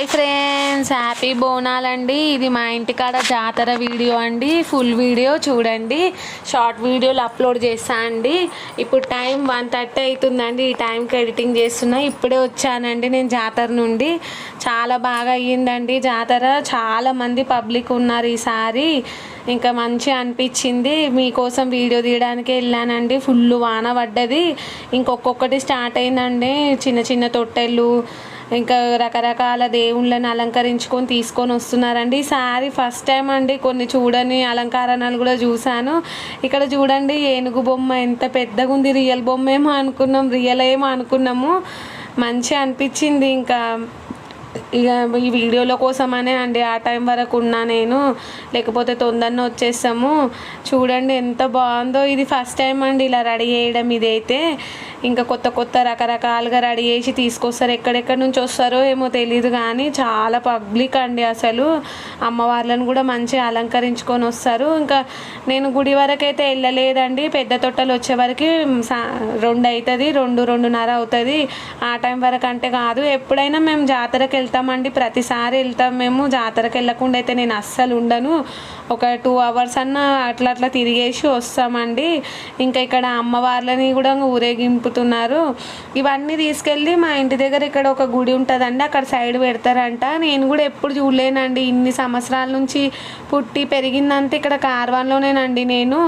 Hi friends happy బోనాలండి. ఇది మా ఇంటికాడ జాతర వీడియో అండి. ఫుల్ వీడియో చూడండి. షార్ట్ వీడియోలు అప్లోడ్ చేస్తా అండి. ఇప్పుడు టైం వన్ థర్టీ అవుతుందండి. ఈ టైంకి ఎడిటింగ్ చేస్తున్నా. ఇప్పుడే వచ్చానండి నేను జాతర నుండి. చాలా బాగా అయ్యిందండి జాతర. చాలా మంది పబ్లిక్ ఉన్నారు ఈసారి. ఇంకా మంచిగా అనిపించింది. మీకోసం వీడియో తీయడానికి వెళ్ళానండి. ఫుల్ వాన పడ్డది. ఇంకొక్కొక్కటి స్టార్ట్ అయిందండి. చిన్న చిన్న తొట్టెలు ఇంకా రకరకాల దేవుళ్ళని అలంకరించుకొని తీసుకొని వస్తున్నారండి. ఈసారి ఫస్ట్ టైం అండి. కొన్ని చూడని అలంకరణలు కూడా చూశాను. ఇక్కడ చూడండి ఏనుగు బొమ్మ ఎంత పెద్దగా ఉంది. రియల్ బొమ్మ ఏమో అనుకున్నాం రియల్ ఏమో అనుకున్నాము. మంచిగా అనిపించింది. ఇంకా ఇక ఈ వీడియోల కోసమనే అండి. ఆ టైం వరకు ఉన్నా నేను. లేకపోతే తొందరనే వచ్చేస్తాము చూడండి ఎంత బాగుందో. ఇది ఫస్ట్ టైం అండి ఇలా రెడీ చేయడం ఇదైతే. ఇంకా కొత్త కొత్త రకరకాలుగా రెడీ చేసి తీసుకొస్తారు. ఎక్కడెక్కడి నుంచి వస్తారో ఏమో తెలియదు కానీ చాలా పబ్లిక్ అండి అసలు. అమ్మవార్లను కూడా మంచిగా అలంకరించుకొని వస్తారు. ఇంకా నేను గుడి వరకు అయితే వెళ్ళలేదండి. పెద్ద తొట్టలు వచ్చే వరకు సా- రెండు అవుతుంది రెండు రెండున్నర అవుతుంది. ఆ టైం వరకు అంటే కాదు. ఎప్పుడైనా మేము జాతరకు వెళ్తామండి. ప్రతిసారి వెళ్తాం మేము. జాతరకి వెళ్ళకుండా అయితే నేను అస్సలు ఉండను. ఒక టూ అవర్స్ అన్న అట్లా అట్లా తిరిగేసి వస్తామండి. ఇంకా ఇక్కడ అమ్మవార్లని కూడా ఊరేగింపు మొక్కుతున్నారు ఇవన్నీ తీసుకెళ్ళి మా ఇంటి దగ్గర ఇక్కడ ఒక గుడి ఉంటుందండి అక్కడ సైడ్ పెడతారంట. నేను కూడా ఎప్పుడు చూడలేనండి ఇన్ని సంవత్సరాల నుంచి పుట్టి పెరిగిందంతా ఇక్కడ కార్వాన్లోనేనండి నేను.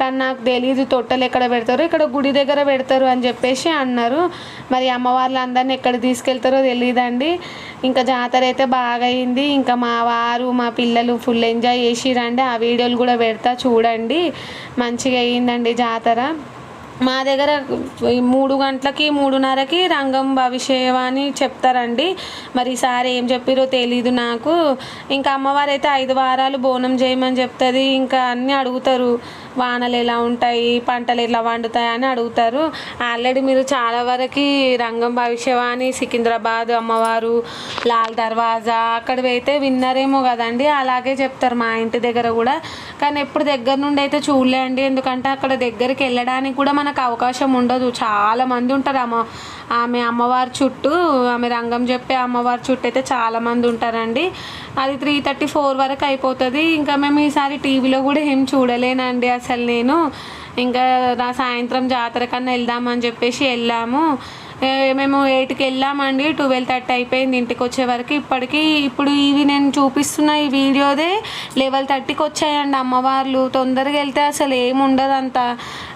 కానీ నాకు తెలియదు తొట్టలు ఎక్కడ పెడతారు ఇక్కడ గుడి దగ్గర పెడతారు అని చెప్పేసి అన్నారు. మరి అమ్మవార్లు అందరిని ఎక్కడ తీసుకెళ్తారో తెలియదండి ఇంకా జాతర అయితే బాగా అయింది ఇంకా మా వారు మా పిల్లలు ఫుల్ ఎంజాయ్ చేసిరండి. ఆ వీడియోలు కూడా పెడతా చూడండి. మంచిగా అయ్యిందండి జాతర. మా దగ్గర ఈ మూడు గంటలకి మూడున్నరకి రంగం భవిష్యవా అని చెప్తారండి. మరి ఈసారి ఏం చెప్పిరో తెలీదు నాకు. ఇంకా అమ్మవారు అయితే ఐదు వారాలు బోనం చేయమని చెప్తుంది. ఇంకా అన్నీ అడుగుతారు. వానలు ఎలా ఉంటాయి పంటలు ఎలా వండుతాయి అని అడుగుతారు. ఆల్రెడీ మీరు చాలా వరకు రంగం భవిష్యవాణి సికింద్రాబాద్ అమ్మవారు లాల్ దర్వాజా అక్కడ అయితే విన్నారేమో కదండి. అలాగే చెప్తారు మా ఇంటి దగ్గర కూడా. కానీ ఎప్పుడు దగ్గర నుండి అయితే చూడలేండి. ఎందుకంటే అక్కడ దగ్గరికి వెళ్ళడానికి కూడా మనకు అవకాశం ఉండదు. చాలా మంది ఉంటారు అమ్మ ఆమె అమ్మవారి చుట్టూ ఆమె రంగం చెప్పే అమ్మవారి చుట్టూ అయితే చాలామంది ఉంటారండి. అది త్రీ థర్టీ ఫోర్ వరకు అయిపోతుంది. ఇంకా మేము ఈసారి టీవీలో కూడా ఏం చూడలేనండి అసలు నేను. ఇంకా సాయంత్రం జాతర కన్నా వెళ్దామని చెప్పేసి వెళ్ళాము. మేము ఎయిట్కి వెళ్ళామండి. ట్వెల్వ్ థర్టీ అయిపోయింది ఇంటికి వచ్చే వరకు. ఇప్పటికీ ఇప్పుడు ఇవి నేను చూపిస్తున్న ఈ వీడియోదే లెవెల్ థర్టీకి వచ్చాయండి అమ్మవార్లు. తొందరగా వెళ్తే అసలు ఏముండదు అంత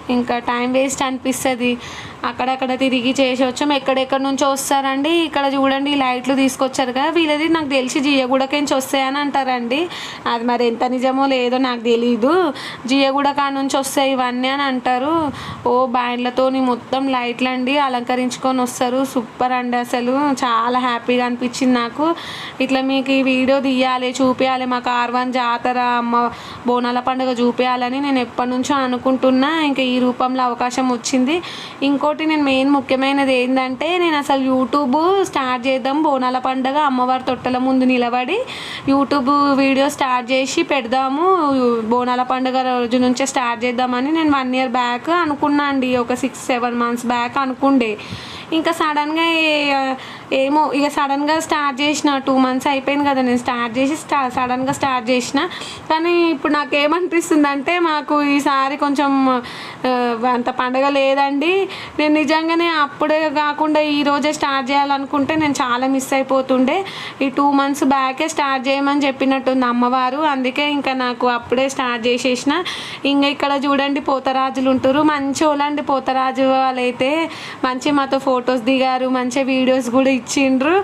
ఇంకా టైం వేస్ట్ అనిపిస్తుంది. అక్కడక్కడ తిరిగి చేసి వచ్చాం ఎక్కడెక్కడ నుంచి వస్తారండి? ఇక్కడ చూడండి లైట్లు తీసుకొచ్చారు కదా వీళ్ళది నాకు తెలిసి జియగూడకించి వస్తాయని అంటారండి. అది మరి ఎంత నిజమో లేదో నాకు తెలీదు. జియగూడ కాడ నుంచి వస్తాయి ఇవన్నీ అని అంటారు. ఓ బ్యాండ్లతోని మొత్తం లైట్లు అండి అలంకరించుకొని వస్తారు. సూపర్ అండి అసలు. చాలా హ్యాపీగా అనిపించింది నాకు. ఇట్లా మీకు ఈ వీడియో తీయాలి చూపించాలి మా కార్వాన్ జాతర అమ్మ బోనాల పండుగ చూపించాలని నేను ఎప్పటి నుంచో అనుకుంటున్నా. ఇంకా ఈ రూపంలో అవకాశం వచ్చింది. ఇంకోటి నేను మెయిన్ ముఖ్యమైనది ఏంటంటే నేను అసలు యూట్యూబ్ స్టార్ట్ చేద్దాం బోనాల పండుగ అమ్మవారి తొట్టల ముందు నిలబడి యూట్యూబ్ వీడియో స్టార్ట్ చేసి పెడదాము బోనాల పండుగ రోజు నుంచే స్టార్ట్ చేద్దామని నేను వన్ ఇయర్ బ్యాక్ అనుకున్నా అండి ఒక సిక్స్ సెవెన్ మంత్స్ బ్యాక్ అనుకుండే. ఇంకా సడన్గా ఏమో ఇక సడన్గా స్టార్ట్ చేసిన టూ మంత్స్ అయిపోయింది కదా నేను స్టార్ట్ చేసి స్టా సడన్గా స్టార్ట్ చేసిన. కానీ ఇప్పుడు నాకు ఏమనిపిస్తుంది అంటే మాకు ఈసారి కొంచెం అంత పండగ లేదండి. నేను నిజంగానే అప్పుడే కాకుండా ఈరోజే స్టార్ట్ చేయాలనుకుంటే నేను చాలా మిస్ అయిపోతుండే. ఈ టూ మంత్స్ బ్యాకే స్టార్ట్ చేయమని చెప్పినట్టుంది అమ్మవారు. అందుకే ఇంకా నాకు అప్పుడే స్టార్ట్ చేసేసిన. ఇంకా ఇక్కడ చూడండి పోతరాజులు ఉంటారు. మంచి వాళ్ళండి పోతరాజు వాళ్ళైతే. మంచి మాతో ఫొటోస్ దిగారు. మంచి వీడియోస్ కూడా ఇచ్చిండ్రు.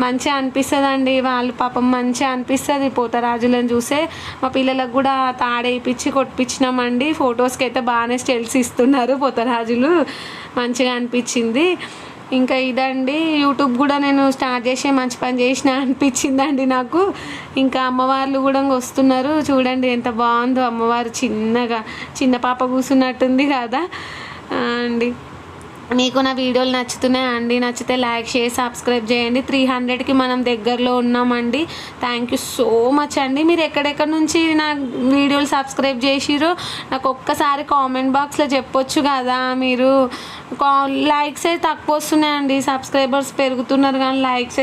మంచిగా అనిపిస్తుంది వాళ్ళు పాపం మంచిగా అనిపిస్తుంది. పోతరాజులను చూసే మా పిల్లలకు కూడా తాడేపించి కొట్టించినామండి ఫొటోస్కి అయితే బాగానే స్టెల్స్ ఇస్తున్నారు పోతరాజులు. మంచిగా అనిపించింది ఇంకా ఇదండి. యూట్యూబ్ కూడా నేను స్టార్ట్ చేసి మంచి పని చేసిన అనిపించిందండి నాకు. ఇంకా అమ్మవార్లు కూడా వస్తున్నారు. చూడండి ఎంత బాగుందో అమ్మవారు చిన్నగా చిన్న పాప కూర్చున్నట్టుంది కదా. అండి. మీకు నా వీడియోలు నచ్చుతున్నాయి అండి నచ్చితే లైక్ షేర్ సబ్స్క్రైబ్ చేయండి. త్రీ హండ్రెడ్కి మనం దగ్గరలో ఉన్నామండి. థ్యాంక్ యూ సో మచ్ అండి. మీరు ఎక్కడెక్కడ నుంచి నా వీడియోలు సబ్స్క్రైబ్ చేసిరో నాకు ఒక్కసారి కామెంట్ బాక్స్లో చెప్పొచ్చు కదా మీరు. లైక్స్ అయితే తక్కువ వస్తున్నాయండి. సబ్స్క్రైబర్స్ పెరుగుతున్నారు కానీ లైక్స్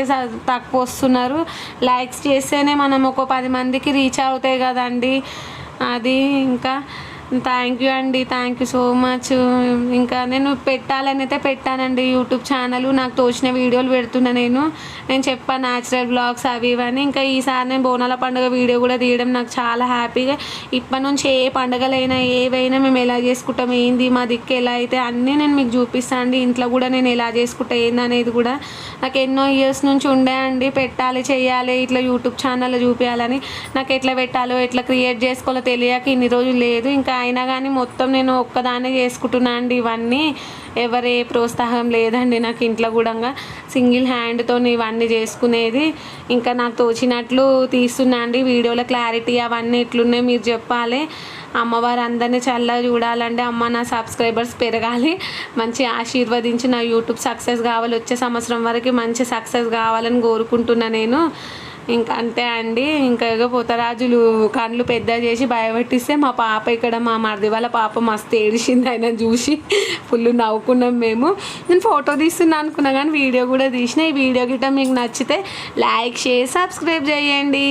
తక్కువ వస్తున్నారు. లైక్స్ చేస్తేనే మనం ఒక పది మందికి రీచ్ అవుతాయి కదండి. అది ఇంకా థ్యాంక్ యూ అండి. థ్యాంక్ యూ సో మచ్ ఇంకా నేను పెట్టాలని అయితే పెట్టానండి యూట్యూబ్ ఛానల్ నాకు తోచిన వీడియోలు పెడుతున్నా నేను. నేను చెప్పాను న్యాచురల్ బ్లాగ్స్ అవి ఇవన్నీ ఇంకా ఈసారి నేను బోనాల పండుగ వీడియో కూడా తీయడం నాకు చాలా హ్యాపీగా ఇప్పటి నుంచి ఏ పండుగలైనా ఏవైనా మేము ఎలా చేసుకుంటాం ఏంది మా దిక్కు ఎలా అయితే అన్నీ నేను మీకు చూపిస్తాను అండి. ఇంట్లో కూడా నేను ఎలా చేసుకుంటా ఏంది అనేది కూడా నాకు ఎన్నో ఇయర్స్ నుంచి ఉండే అండి. పెట్టాలి చేయాలి ఇట్లా యూట్యూబ్ ఛానల్ చూపించాలని నాకు ఎట్లా పెట్టాలో ఎట్లా క్రియేట్ చేసుకోవాలో తెలియక ఇన్ని రోజులు లేదు. ఇంకా అయినా కానీ మొత్తం నేను ఒక్కదాన్నే చేసుకుంటున్నా అండి ఇవన్నీ. ఎవరే ప్రోత్సాహం లేదండి నాకు ఇంట్లో కూడా సింగిల్ హ్యాండ్తో ఇవన్నీ చేసుకునేది. ఇంకా నాకు తోచినట్లు తీస్తున్నా అండి. వీడియోలో క్లారిటీ అవన్నీ ఎట్లున్నాయి మీరు చెప్పాలి. అమ్మవారు అందరినీ చల్లగా చూడాలంటే అమ్మ నా సబ్స్క్రైబర్స్ పెరగాలి. మంచి ఆశీర్వదించి నా యూట్యూబ్ సక్సెస్ కావాలి. వచ్చే సంవత్సరం వరకు మంచి సక్సెస్ కావాలని కోరుకుంటున్నా నేను. ఇంకా అంతే అండి. ఇంకా ఏదో పోతరాజులు కళ్ళు పెద్ద చేసి భయపెట్టిస్తే మా పాప ఇక్కడ మా మరిది వాళ్ళ పాప మస్తు ఏడిసింది ఆయన చూసి. ఫుల్ నవ్వుకున్నాం మేము. నేను ఫోటో తీస్తున్నా అనుకున్నా కానీ వీడియో కూడా తీసిన. ఈ వీడియో గిట్ట మీకు నచ్చితే లైక్ షేర్ సబ్స్క్రైబ్ చేయండి.